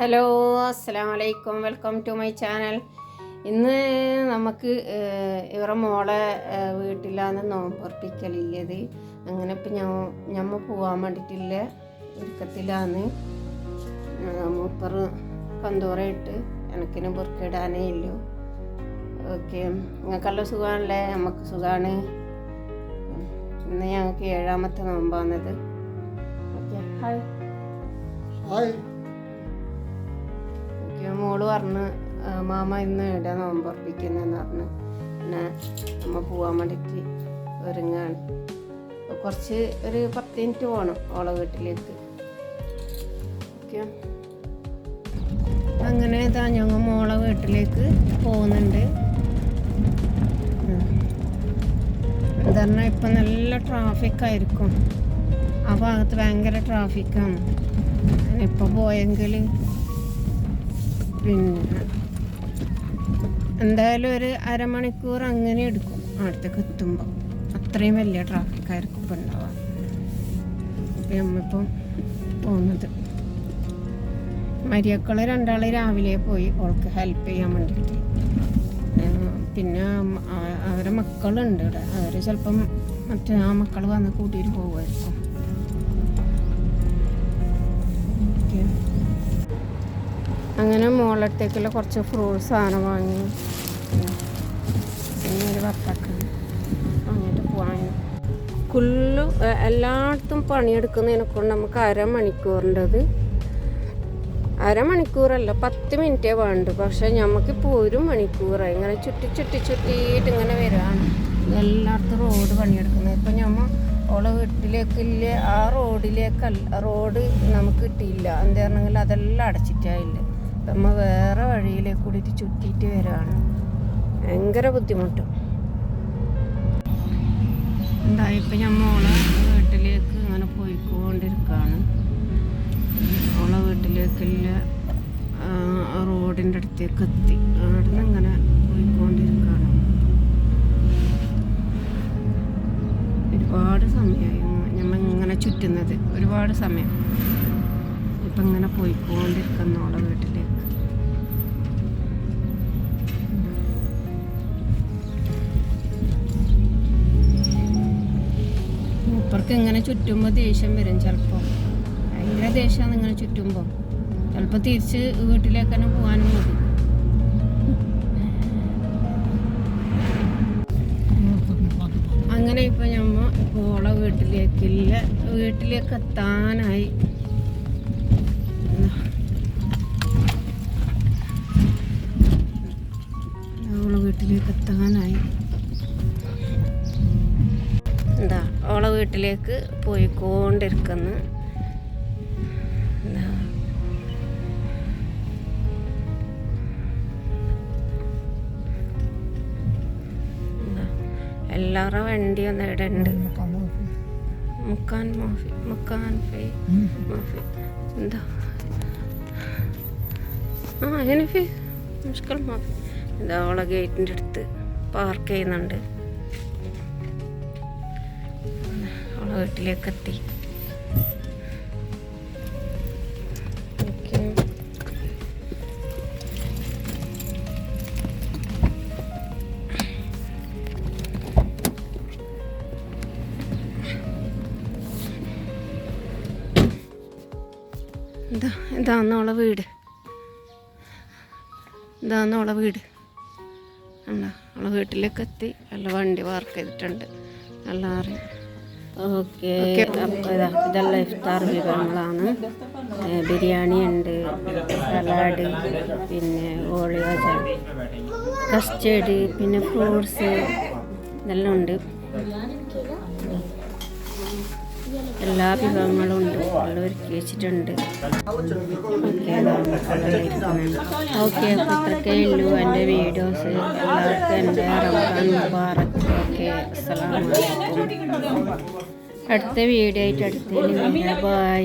Hello അസ്സാം വലൈക്കും welcome to my channel. ഇന്ന് നമുക്ക് ഇവരുടെ മോളെ വീട്ടിലാണ് നോമ്പുറപ്പിക്കലില്ലത്. അങ്ങനെ ഇപ്പം ഞാൻ ഞമ്മ പോവാൻ വേണ്ടിയിട്ടില്ല ഒരുക്കത്തിലാണ്. മൂപ്പർ പന്തോറയിട്ട് എനിക്കിന് ബുർക്കിടാനേ ഇല്ലു. ഓക്കെ നിങ്ങൾക്കെല്ലാം സുഖമാണല്ലേ നമുക്ക് സുഖമാണ് ഇന്ന് ഞങ്ങൾക്ക് ഏഴാമത്തെ നോമ്പാണത്. Okay hi. ഹായ്. എനിക്ക് മോൾ പറഞ്ഞ് മാമ ഇന്ന് ഇവിടെ നോമ്പുറപ്പിക്കുന്നെന്ന് പറഞ്ഞ്. പിന്നെ നമ്മ പോവാൻ വേണ്ടിയിട്ട് ഒരുങ്ങാണ്. കുറച്ച് ഒരു പത്ത് മിനിറ്റ് പോകണം ഓളെ വീട്ടിലേക്ക്. ഓക്കെ. അങ്ങനെ ഇതാ ഞങ്ങൾ മോളെ വീട്ടിലേക്ക് പോകുന്നുണ്ട്. എന്താ ഇപ്പം നല്ല ട്രാഫിക് ആയിരിക്കും. ആ ഭാഗത്ത് ഭയങ്കര ട്രാഫിക്കാണ് ഇപ്പോൾ പോയെങ്കിൽ പിന്നെ എന്തായാലും ഒരു അരമണിക്കൂർ അങ്ങനെ എടുക്കും. അവിടത്തേക്ക് എത്തുമ്പോൾ അത്രയും വലിയ ട്രാഫിക് ആയിരിക്കും ഇപ്പം ഉണ്ടാവുക അപ്പം നമ്മളിപ്പം പോകുന്നത് മരിയക്കൾ രണ്ടാൾ രാവിലെ പോയി ഓൾക്ക് ഹെൽപ്പ് ചെയ്യാൻ വേണ്ടിയിട്ട്. പിന്നെ അവരെ മക്കളുണ്ട് ഇവിടെ. അവർ ചിലപ്പം മറ്റേ ആ മക്കൾ വന്ന് കൂട്ടിയിട്ട് പോകുമായിരിക്കും അങ്ങനെ മുകളിലത്തേക്കുള്ള കുറച്ച് ഫ്രൂട്ട്സ് സാധനം വാങ്ങി. പിന്നെ ഒരു വത്തക്കാണ് അങ്ങോട്ട് പോവാൻ. കുല്ലു എല്ലായിടത്തും പണിയെടുക്കുന്നതിനെ കൊണ്ട് നമുക്ക് അരമണിക്കൂറിന്റെത്. അരമണിക്കൂറല്ല പത്ത് മിനിറ്റേ വേണ്ടു. പക്ഷെ നമുക്കിപ്പോൾ ഒരു മണിക്കൂറായി ഇങ്ങനെ ചുറ്റി ചുറ്റി ചുറ്റിയിട്ട് ഇങ്ങനെ വരികയാണ് എല്ലായിടത്തും റോഡ് പണിയെടുക്കുന്നത്. ഇപ്പം ഞമ്മ ഓളെ വീട്ടിലേക്കില്ല ആ റോഡിലേക്കല്ല റോഡ് നമുക്ക് കിട്ടിയില്ല. എന്താണെങ്കിൽ അതെല്ലാം അടച്ചിട്ടായില്ല നമ്മ വേറെ വഴിയിലേക്ക് കൂടിയിട്ട് ചുറ്റിയിട്ട് വരികയാണ്. ഭയങ്കര ബുദ്ധിമുട്ട്. എന്തായിപ്പോൾ ഞമ്മ ഓളെ വീട്ടിലേക്ക് ഇങ്ങനെ പോയിക്കൊണ്ടിരിക്കുകയാണ് ഓളെ വീട്ടിലേക്കുള്ള ആ, റോഡിന്റെ അടുത്തേക്ക് എത്തി. അവിടെ നിന്ന് ഇങ്ങനെ പോയിക്കൊണ്ടിരിക്കുകയാണ് ഒരുപാട് സമയമായി ഞമ്മ ഇങ്ങനെ ചുറ്റുന്നത്. ഒരുപാട് സമയം. ഇപ്പം ഇങ്ങനെ പോയിക്കൊണ്ടിരിക്കുന്ന മൂപ്പർക്ക് ഇങ്ങനെ ചുറ്റുമ്പോൾ ദേഷ്യം വരും ചിലപ്പോൾ ഭയങ്കര ദേഷ്യമാണ് ഇങ്ങനെ ചുറ്റുമ്പോൾ ചിലപ്പോൾ തിരിച്ച് വീട്ടിലേക്ക് തന്നെ പോകാനും മതി അങ്ങനെ ഇപ്പം ഞമ്മ ഓളെ വീട്ടിലേക്കില്ല. വീട്ടിലേക്ക് എത്താനായി. ഓളെ വീട്ടിലേക്ക് എത്താനായി. എന്താ ഓളെ വീട്ടിലേക്ക് പോയിക്കൊണ്ടിരിക്കുന്നു. എന്താ? എല്ലാവരുടെ വണ്ടി ഒന്ന് ഇവിടെ ഉണ്ട് മുക്കാൻ മാഫി മുക്കാൻ ഫേ മാഫി. എന്താ? ആ ഹനഫി മുഷ്കൽ മാഫി. എന്താ അവളെ ഗേറ്റിന്റെ അടുത്ത് പാർക്ക് ചെയ്യുന്നുണ്ട്. വീട്ടിലേക്ക് എത്തി ഇതാ അവളെ വീട്. ഇതാന്ന് അവളെ വീട്. നമ്മളെ അവളെ വീട്ടിലേക്ക് എത്തി നല്ല വണ്ടി പാർക്ക് ചെയ്തിട്ടുണ്ട്. നല്ല അറിയാം. ഓക്കെ ഇതെല്ലാം ഇഫ്താർ വിഭവങ്ങളാണ്. ബിരിയാണി ഉണ്ട് സലാഡ് പിന്നെ ഓളിയോ കസ്റ്റേഡ് പിന്നെ ഫ്രൂട്ട്സ് ഇതെല്ലാം ഉണ്ട്. എല്ലാ വിഭവങ്ങളും ഉണ്ട്. എല്ലാം ഒരുക്കി വെച്ചിട്ടുണ്ട്. ഓക്കെ ഓക്കെ അപ്പോൾ ഇത്രയൊക്കെ ഉള്ളൂ എന്റെ വീഡിയോസ്. എല്ലാവർക്കും എന്റെ റമദാൻ മുബാറക്. ഓക്കെ അസ്സലാമു അടുത്ത വീഡിയോ ആയിട്ട് അടുത്ത ബൈ.